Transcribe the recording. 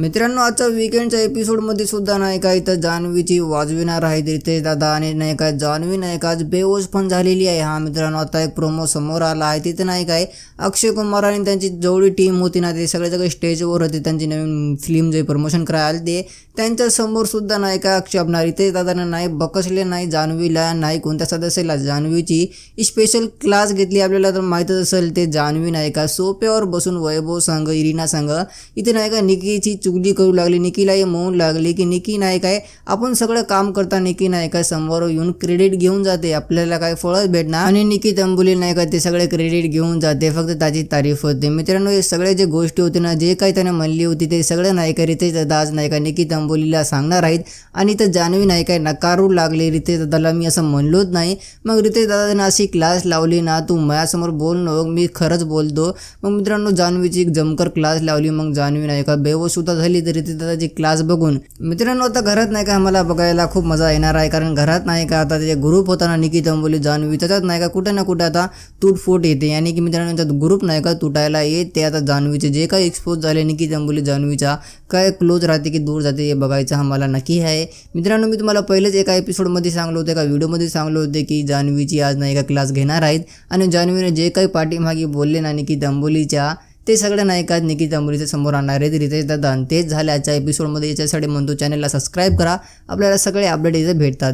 मित्रांनो आजच्या विकेंडच्या एपिसोडमध्ये सुद्धा नाही का इथं जान्हवीची वाजविणार आहे रितेश दादा आणि नाही का जान्हवी नाही का आज बेहोश पण झालेली आहे. हा मित्रांनो आता एक प्रोमो समोर आला आहे. तिथे नाही काय अक्षय कुमार आणि त्यांची जेवढी टीम होती ना ते सगळे सगळे स्टेजवर होते. त्यांची नवीन फिल्म जे प्रमोशन करायला आले ते. त्यांच्यासमोर सुद्धा नाही का अक्षय आपणार रितेश दादांना नाही बकसले नाही जान्हवीला नाही कोणत्या सदस्याला? जान्हवीची स्पेशल क्लास घेतली. आपल्याला तर माहीतच असेल ते जान्हवी नाही का सोप्यावर बसून वैभव संघ इरिना संघ इथे नाही का निकीची चुगली करू लागली निकीला हे मौन लागले की निकी नाही काय आपण सगळं काम करता निकी नाही काय समोर येऊन क्रेडिट घेऊन जाते. आपल्याला काय फळच भेटणार? आणि निकी तंबुली नाही ते सगळे क्रेडिट घेऊन जाते. फक्त त्याची तारीफ होते. मित्रांनो हे सगळे जे गोष्टी होते ना जे काही त्याने म्हणली होती ते सगळं नाही का रितेश दादा आज नाही का निकी तंबोलीला सांगणार आहेत. आणि तर जान्हवी नाही काय नकारू लागले. रितेश दादाला मी असं म्हणलोच नाही. मग रितेश दादाने अशी क्लास लावली ना तू माझ्यासमोर बोल नको मी खरंच बोलतो. मग मित्रांनो जान्हवीची एक जमकर क्लास लावली. मग जान्हवी नाही का झाली तरी रितेश दादाची क्लास बघून. मित्रांनो आता घरात नाही का? आम्हाला बघायला खूप मजा येणार आहे. कारण घरात नाही का? आता त्याचे ग्रुप होता ना निकी तंबोली जान्हवी त्याच्यात नाही का? कुठे ना कुठे आता तुटफूट येते. आणि की मित्रांनो त्यात ग्रुप नाही का? तुटायला येते. आता जान्हवीचे जे काही एक्सपोज झाले निकी तंबोली जान्हवीचा काय क्लोज राहते की दूर जाते हे बघायचं आम्हाला नक्की आहे. मित्रांनो मी तुम्हाला पहिलेच एका एपिसोडमध्ये सांगलो होते एका व्हिडिओमध्ये सांगलो होते की जान्हवीची आज नाही का क्लास घेणार आहेत. आणि जान्हवीने जे काही पाठीमागे बोलले ना निकी तंबोलीच्या ते सगळं नाही का? निकी तंबोलीच्या समोर आणणार आहेत रितेश दादा आणि तेच झाले. आजच्या एपिसोडमध्ये याच्यासाठी म्हणतो चॅनलला सबस्क्राईब करा. आपल्याला सगळे अपडेट इथे भेटतात.